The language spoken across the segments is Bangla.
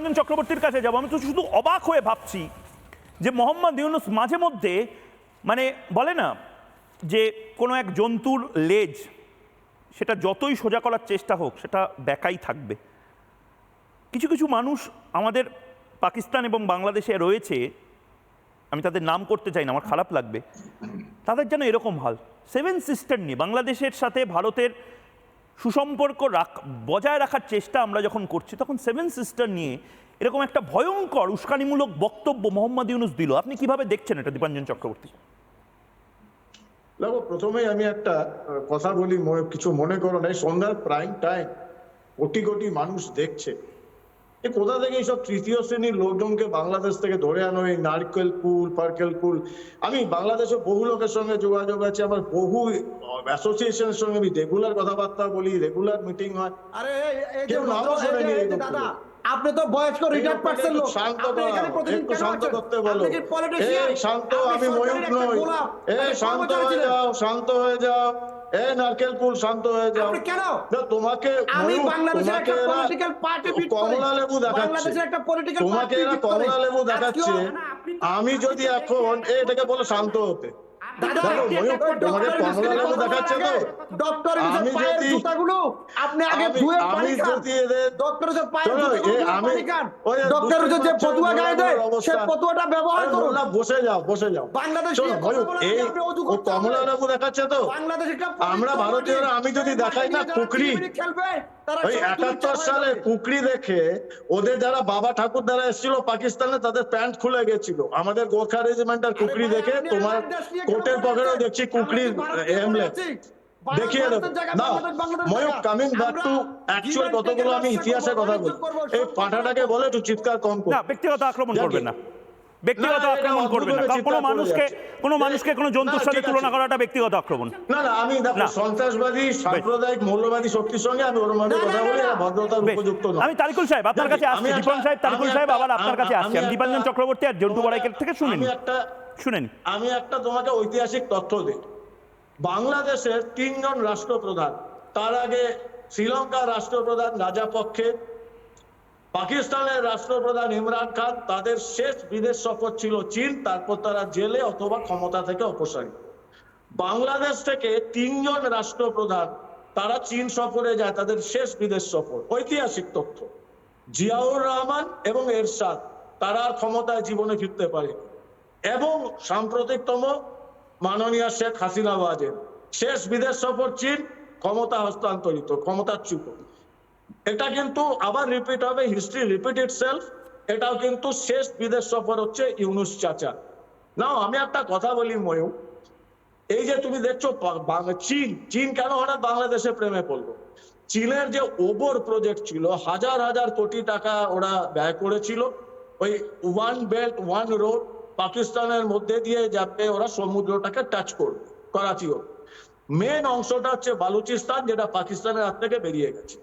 রঞ্জন চক্রবর্তীর কাছে যাব। আমি তো শুধু অবাক হয়ে ভাবছি যে মোহাম্মদ ইউনুস মাঝে মধ্যে মানে বলে না, যে কোনো এক জন্তুর লেজ, সেটা যতই সোজা করার চেষ্টা হোক, সেটা বেকাই থাকবে। কিছু কিছু মানুষ আমাদের পাকিস্তান এবং বাংলাদেশে রয়েছে, আমি তাদের নাম করতে চাই না, আমার খারাপ লাগবে, তাদের যেন এরকম হাল। সেভেন সিস্টার নিয়ে, বাংলাদেশের সাথে ভারতের সুসম্পর্ক রাখ, বজায় রাখার চেষ্টা আমরা যখন করছি, তখন সেভেন সিস্টার নিয়ে এরকম একটা ভয়ঙ্কর, উস্কানিমূলক বক্তব্য মোহাম্মদ ইউনুস দিল। আপনি কীভাবে দেখছেন এটা, দীপাঞ্জন চক্রবর্তী? দেখো, প্রথমেই আমি একটা কথা বলি কিছু মনে করো না সন্ধ্যার প্রাইম টাইম কোটি কোটি মানুষ দেখছে। এ কোথা থেকে এইসব তৃতীয় শ্রেণির লোকজনকে বাংলাদেশ থেকে ধরে আনো? এই নারকেল কুল পার্কেল কুল আমি বাংলাদেশে বহু লোকের সঙ্গে যোগাযোগ আছে। আমার বহু অ্যাসোসিয়েশনের সঙ্গে আমি রেগুলার কথাবার্তা বলি রেগুলার মিটিং হয়। আরে কেউ নামও শোনেনি। দাদা আপনি তো বয়স্ক রিটায়ার্ড পার্সন লোক। শান্ত একটু শান্ত করতে বলো? এই শান্ত আমি একটা নই। এই শান্ত হয়ে যাও শান্ত হয়ে যাও। এ নারকেল কুল শান্ত হয়ে যাও। কেন? না, তোমাকে আমি বাংলাদেশের একটা পলিটিক্যাল পার্টি বিট কমলা লেবু দেখাচ্ছে। বাংলাদেশের একটা পলিটিক্যাল তোমাকে এরা কমলা লেবু দেখাচ্ছে। আমি যদি এখন এটাকে বলে শান্ত হতে। আপনি আগে ধুয়ে পানি খান। যে পায়ের পানি খান। যে পতুয়া গায়ে দেয় সে পতুয়াটা ব্যবহার করুন। বসে যাও বসে যাও। বাংলাদেশ কমলা লেবু দেখাচ্ছে তো। বাংলাদেশ আমরা ভারতীয়রা আমি যদি দেখাই না টিভি খেলবে তারা ওই একাত্তর সালে কুকরি দেখে ওদের যারা বাবা ঠাকুর দ্বারা এসেছিল পাকিস্তানে তাদের প্যান্ট খুলে গেছিল। আমাদের গোর্খা কুকরি দেখে তোমার কোটের? পকেটেও দেখছি কুকরির এমলেট দেখিয়ে দেবো। না Mayuk coming back to actual কতগুলো আমি ব্যবসা ইতিহাসে করব, কথা বলি। এই পাঠাটাকে বলে একটু চিৎকার কম কর। ব্যক্তিগত আক্রমণ। করবেন না। ব্যক্তিগত আক্রমণ করবেন না। কোনো মানুষকে। কোনো মানুষকে কোনো জন্তুর সাথে তুলনা করাটা ব্যক্তিগত আক্রমণ। না না আমি দেখো সন্ত্রাসবাদী সাম্প্রদায়িক মৌলবাদী শক্তির সঙ্গে আমি ওর মধ্যে কথা বলি না, ভদ্রতার উপযুক্ত নয়। আমি তারিকুল সাহেব আপনার কাছে আসছি। দীপন সাহেব তারিকুল সাহেব আবার আপনার কাছে আসছি আমি দীপাঞ্জন চক্রবর্তী আর জন্টু বড়াইকের থেকে শুনেন। আমি একটা শুনেন। আমি একটা তোমাকে ঐতিহাসিক তথ্য দিই। বাংলাদেশের তিনজন রাষ্ট্রপ্রধান তার আগে শ্রীলঙ্কার রাষ্ট্রপ্রধান রাজাপক্ষে পাকিস্তানের রাষ্ট্রপ্রধান ইমরান খান তাদের শেষ বিদেশ সফর ছিল চীন, তারপর তারা জেলে অথবা ক্ষমতা থেকে অপসারিত বাংলাদেশ থেকে তিনজন রাষ্ট্রপ্রধান তারা চীন সফরে যায়, তাদের শেষ বিদেশ সফর। ঐতিহাসিক তথ্য, জিয়াউর রহমান এবং এরশাদ তারা আর ক্ষমতায় জীবনে ফিরতে পারে এবং সাম্প্রতিকতম মাননীয় শেখ হাসিনা ওয়াজেদ, শেষ বিদেশ সফর চীন, ক্ষমতা হস্তান্তরিত, ক্ষমতাচ্যুত। এটা কিন্তু আবার রিপিট হবে হিস্ট্রি রিপিট ইটসেলফ এটাও কিন্তু শেষ বিদেশ সফর হচ্ছে ইউনুস চাচা। নাও, আমি একটা কথা বলি ময়ূর এই যে তুমি দেখছ চীন চীন কেন হঠাৎ বাংলাদেশে প্রেমে পড়ল? চীনের যে ওবর প্রজেক্ট ছিল, হাজার হাজার কোটি টাকা ওরা ব্যয় করেছিল, ওই ওয়ান বেল্ট ওয়ান রোড পাকিস্তানের মধ্যে দিয়ে যাতে ওরা সমুদ্রটাকে টাচ করবে করাচি মেন অংশটা হচ্ছে বালুচিস্তান, যেটা পাকিস্তানের হাত থেকে বেরিয়ে গেছে।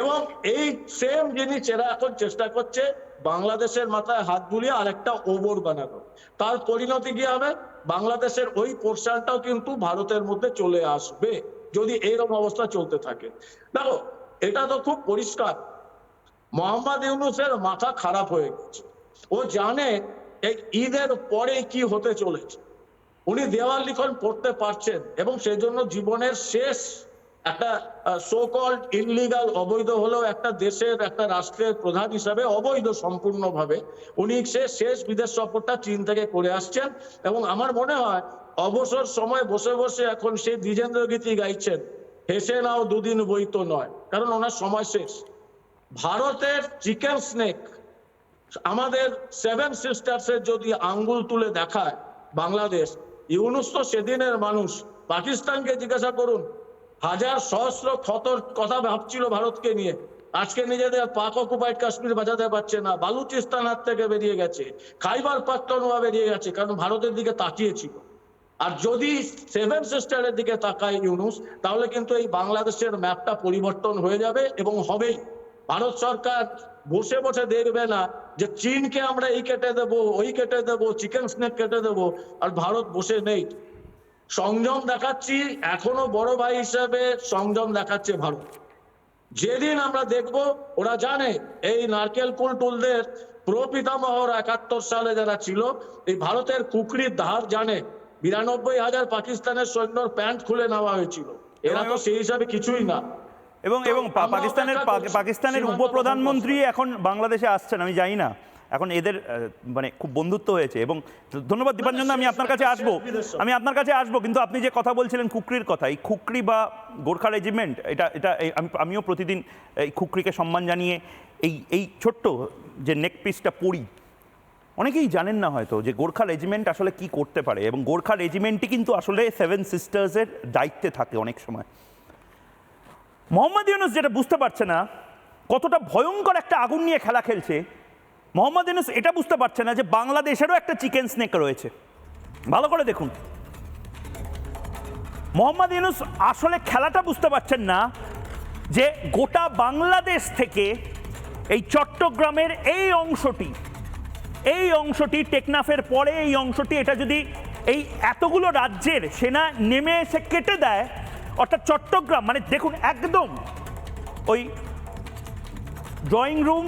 এবং এই সেম জিনিস এরা এখন চেষ্টা করছে, বাংলাদেশের মাথায় হাত বুলিয়ে আরেকটা ওবর বানানো। তার পরিণতি কি হবে? বাংলাদেশের ওই পোর্শনটাও কিন্তু ভারতের মধ্যে চলে আসবে, যদি এইরকম অবস্থা চলতে থাকে। দেখো, এটা তো খুব পরিষ্কার। মোহাম্মদ ইউনুসের মাথা খারাপ হয়ে গেছে। ও জানে এই ঈদের পরে কি হতে চলেছে। উনি দেওয়াল লিখন পড়তে পারছেন এবং সেজন্য জীবনের শেষ একটা সো কল্ড ইনলিগাল অবৈধ হলেও একটা দেশের, একটা রাষ্ট্রের প্রধান হিসাবে অবৈধ সম্পূর্ণভাবে। উনি সে শেষ বিদেশ সফরটা চীন থেকে করে আসছেন এবং আমার মনে হয় অবসর সময় বসে বসে এখন সেই দ্বিজেন্দ্র গীতি গাইছেন, হেসে নাও দুদিন বই তো নয়, কারণ ওনার সময় শেষ। ভারতের চিকেন স্নেক, আমাদের সেভেন সিস্টার্সের যদি আঙ্গুল তুলে দেখায় বাংলাদেশ, ইউনুস তো সেদিনের মানুষ, পাকিস্তানকে জিজ্ঞাসা করুন হাজার সহস্র ক্ষতর কথা ভাবছিল ভারতকে নিয়ে। আজকে নিজেদের পাক অকুপাইড কাশ্মীর বাঁচাতে পারছে না। বালুচিস্তান হাত থেকে বেরিয়ে গেছে। খাইবার পাখতুনখোয়া বেরিয়ে গেছে, কারণ ভারতের দিকে তাকিয়েছিল। আর যদি সেভেন সিস্টারের দিকে তাকায় ইউনুস, তাহলে কিন্তু এই বাংলাদেশের ম্যাপটা পরিবর্তন হয়ে যাবে এবং হবেই। ভারত সরকার বসে বসে দেখবে না যে চীনকে আমরা এই কেটে দেবো, ওই কেটে দেবো, চিকেন স্নেক কেটে দেবো, আর ভারত বসে নেই। সংযম দেখাচ্ছি এখনও বড় ভাই হিসাবে সংযম দেখাচ্ছে ভারত। যেদিন আমরা দেখব ওরা জানে এই নারকেল কুল টুলদের প্রপিতামহর একাত্তর সালে যারা ছিল এই ভারতের কুকরির ধার জানে। বিরানব্বই হাজার পাকিস্তানের সৈন্যর প্যান্ট খুলে নেওয়া হয়েছিল। এরা তো সেই হিসাবে কিছুই না। এবং এবং পাকিস্তানের। পাকিস্তানের উপপ্রধানমন্ত্রী এখন বাংলাদেশে আসছেন আমি জানি না। এখন এদের মানে খুব বন্ধুত্ব হয়েছে এবং ধন্যবাদ দীপাঞ্জন আমি আপনার কাছে আসব। আমি আপনার কাছে আসব, কিন্তু আপনি যে কথা বলছিলেন খুকরির কথা, এই খুকরি বা গোর্খা রেজিমেন্ট এটা এটা আমি, আমিও প্রতিদিন এই খুকরিকে সম্মান জানিয়ে এই এই ছোট্ট যে নেক পিসটা পড়ি অনেকেই জানেন না হয়তো যে গোর্খা রেজিমেন্ট আসলে কি করতে পারে এবং গোর্খা রেজিমেন্টই কিন্তু আসলে সেভেন সিস্টার্সের দায়িত্বে থাকে অনেক সময়। মোহাম্মদ ইউনুস যেটা বুঝতে পারছে না, কতটা ভয়ঙ্কর একটা আগুন নিয়ে খেলা খেলছে মোহাম্মদ ইউনুস এটা বুঝতে পারছে না যে বাংলাদেশেরও একটা চিকেন স্নেক রয়েছে। ভালো করে দেখুন। মোহাম্মদ ইউনুস আসলে খেলাটা বুঝতে পারছেন না যে গোটা বাংলাদেশ থেকে এই চট্টগ্রামের এই অংশটি এই অংশটি টেকনাফের পরে এই অংশটি, এটা যদি এই এতগুলো রাজ্যের সেনা নেমে এসে কেটে দেয়, অর্থাৎ চট্টগ্রাম মানে দেখুন একদম ওই ড্রয়িং রুম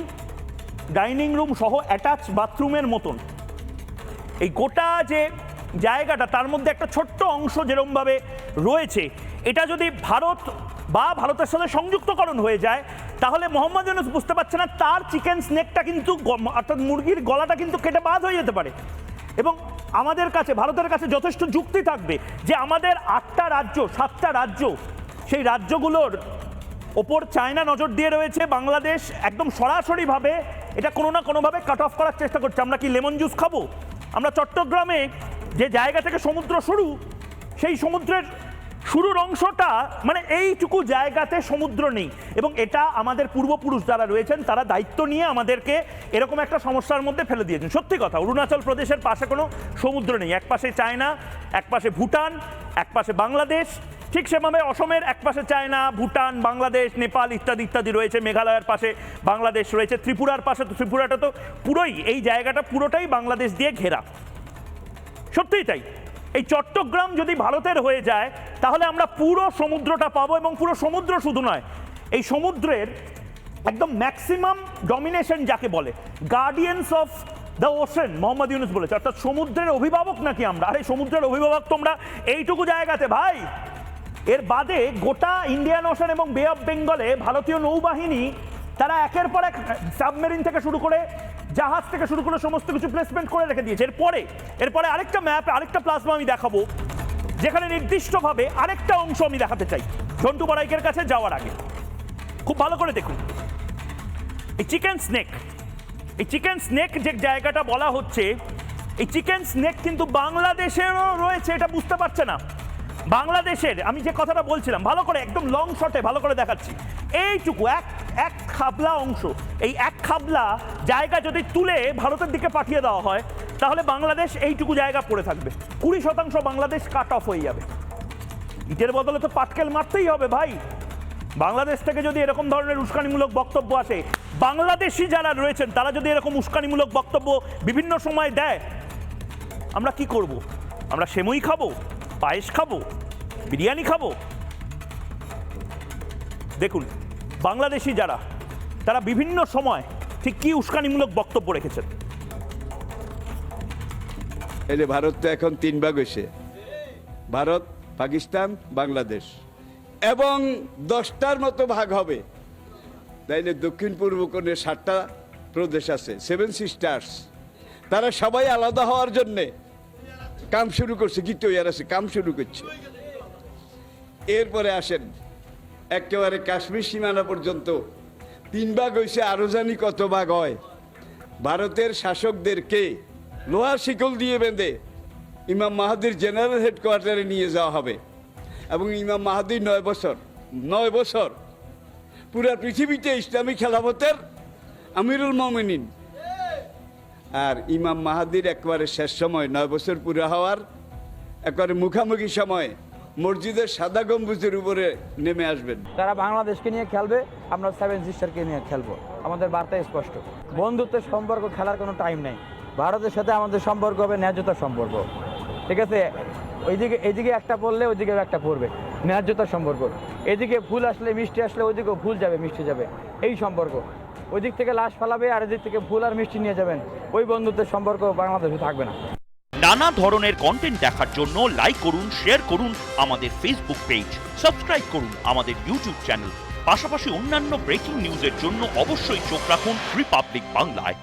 ডাইনিং রুম সহ অ্যাটাচ বাথরুমের মতন। এই গোটা যে জায়গাটা, তার মধ্যে একটা ছোট্ট অংশ যেরমভাবে রয়েছে, এটা যদি ভারত বা ভারতের সাথে সংযুক্তকরণ হয়ে যায়, তাহলে মোহাম্মদ ইউনুস বুঝতে পারছে না তার চিকেন স্নেকটা কিন্তু অর্থাৎ মুরগির গলাটা কিন্তু কেটে বাদ হয়ে যেতে পারে। এবং আমাদের কাছে, ভারতের কাছে যথেষ্ট যুক্তি থাকবে যে আমাদের আটটা রাজ্য, সাতটা রাজ্য, সেই রাজ্যগুলোর ওপর চায়না নজর দিয়ে রয়েছে। বাংলাদেশ একদম সরাসরিভাবে এটা কোনো না কোনোভাবে কাট অফ করার চেষ্টা করছে। আমরা কি লেমন জুস খাব? আমরা চট্টগ্রামে যে জায়গা থেকে সমুদ্র শুরু, সেই সমুদ্রের শুরুর অংশটা মানে এইটুকু জায়গাতে সমুদ্র নেই। এবং এটা আমাদের পূর্বপুরুষ যারা রয়েছেন, তারা দায়িত্ব নিয়ে আমাদেরকে এরকম একটা সমস্যার মধ্যে ফেলে দিয়েছেন। সত্যি কথা, অরুণাচল প্রদেশের পাশে কোনো সমুদ্র নেই। এক পাশে চায়না, এক পাশে ভুটান, এক পাশে বাংলাদেশ ঠিক সেভাবে অসমের এক পাশে চায়না, ভুটান, বাংলাদেশ, নেপাল ইত্যাদি ইত্যাদি রয়েছে, মেঘালয়ের পাশে বাংলাদেশ রয়েছে, ত্রিপুরার পাশে তো ত্রিপুরাটা তো পুরোই, এই জায়গাটা পুরোটাই বাংলাদেশ দিয়ে ঘেরা। সত্যিই তাই। এই চট্টগ্রাম যদি ভারতের হয়ে যায়, তাহলে আমরা পুরো সমুদ্রটা পাবো এবং পুরো সমুদ্র শুধু নয়, এই সমুদ্রের একদম ম্যাক্সিমাম ডমিনেশন যাকে বলে guardians of the ocean Mohammad Yunus বলেছে। অর্থাৎ সমুদ্রের অভিভাবক নাকি আমরা? আরে, সমুদ্রের অভিভাবক তোমরা এইটুকু জায়গাতে, ভাই! এর বাদে গোটা ইন্ডিয়ান ওশান এবং বে অফ বেঙ্গলে ভারতীয় নৌবাহিনী, তারা একের পর এক সাবমেরিন থেকে শুরু করে জাহাজ থেকে শুরু করে সমস্ত কিছু প্লেসমেন্ট করে রেখে দিয়েছে। এরপরে এরপরে আরেকটা ম্যাপ আরেকটা প্লাজমা আমি দেখাবো, যেখানে নির্দিষ্টভাবে আরেকটা অংশ আমি দেখাতে চাই। ঝন্টু বারাইকের কাছে যাওয়ার আগে। খুব ভালো করে দেখুন। এই চিকেন স্নেক এই চিকেন স্নেক যে জায়গাটা বলা হচ্ছে, এই চিকেন স্নেক কিন্তু বাংলাদেশেরও রয়েছে, এটা বুঝতে পারছে না। বাংলাদেশের, আমি যে কথাটা বলছিলাম, ভালো করে একদম লং শটে ভালো করে দেখাচ্ছি। এইটুকু, এক এক খাবলা অংশ। এই এক খাবলা জায়গা যদি তুলে ভারতের দিকে পাঠিয়ে দেওয়া হয়, তাহলে বাংলাদেশ এইটুকু জায়গা পড়ে থাকবে। কুড়ি শতাংশ বাংলাদেশ কাট অফ হয়ে যাবে। ইটের বদলে তো পাটকেল মারতেই হবে ভাই। বাংলাদেশ থেকে যদি এরকম ধরনের উস্কানিমূলক বক্তব্য আসে, বাংলাদেশি যারা রয়েছেন, তারা যদি এরকম উস্কানিমূলক বক্তব্য বিভিন্ন সময় দেয়, আমরা কি করব? আমরা সেমই খাব? পায়েস খাব, বিরিয়ানি খাব। দেখুন, বাংলাদেশি যারা, তারা বিভিন্ন সময় ঠিক কি উস্কানিমূলক বক্তব্য রেখেছেন। যে ভারত তো এখন তিন ভাগ হয়েছে। ভারত, পাকিস্তান, বাংলাদেশ। এবং দশটার মতো ভাগ হবে। তাইলে দক্ষিণ পূর্ব কোণে সাতটা প্রদেশ আছে সেভেন সিস্টার্স তারা সবাই আলাদা হওয়ার জন্যে কাম শুরু করছে কি ইয়ার আছে, কাম শুরু করছে। এরপরে আসেন, একেবারে কাশ্মীর সীমানা পর্যন্ত। তিন ভাগ হয়েছে আরও জানি কত ভাগ হয়। ভারতের শাসকদেরকে লোহার শিকল দিয়ে বেঁধে ইমাম মাহাদির জেনারেল হেডকোয়ার্টারে নিয়ে যাওয়া হবে। এবং ইমাম মাহাদির নয় বছর নয় বছর পুরা পৃথিবীতে ইসলামী খেলাফতের আমিরুল মমিনিন আর ইমাম মাহাদির একবারে শেষ সময়, নয় বছর পুরা হওয়ার একবারে মুখামুখি সময় মসজিদের সাদা গম্বুজের উপরে নেমে আসবেন। তারা বাংলাদেশকে নিয়ে খেলবে, আমরা সেভেন সিস্টারকে নিয়ে খেলব। আমাদের বার্তা স্পষ্ট। বন্ধুত্বের সম্পর্ক খেলার কোনো টাইম নেই। ভারতের সাথে আমাদের সম্পর্ক হবে ন্যায্যতার সম্পর্ক। ঠিক আছে? ওইদিকে, এইদিকে একটা পড়লে ওইদিকে একটা পড়বে ন্যায্যতার সম্পর্ক। এদিকে ফুল আসলে, মিষ্টি আসলে ওইদিকেও ফুল যাবে, মিষ্টি যাবে। এই সম্পর্ক। ওই দিক থেকে লাশ ফালাবে আর এদিক থেকে ভুল আর মিষ্টি নিয়ে যাবেন। ওই বন্ধুত্বের সম্পর্ক বাংলাদেশে থাকবে না। নানা ধরনের কন্টেন্ট দেখার জন্য লাইক করুন শেয়ার করুন আমাদের ফেসবুক পেজ সাবস্ক্রাইব করুন আমাদের ইউটিউব চ্যানেল পাশাপাশি অন্যান্য ব্রেকিং নিউজের জন্য অবশ্যই চোখ রাখুন রিপাবলিক বাংলায়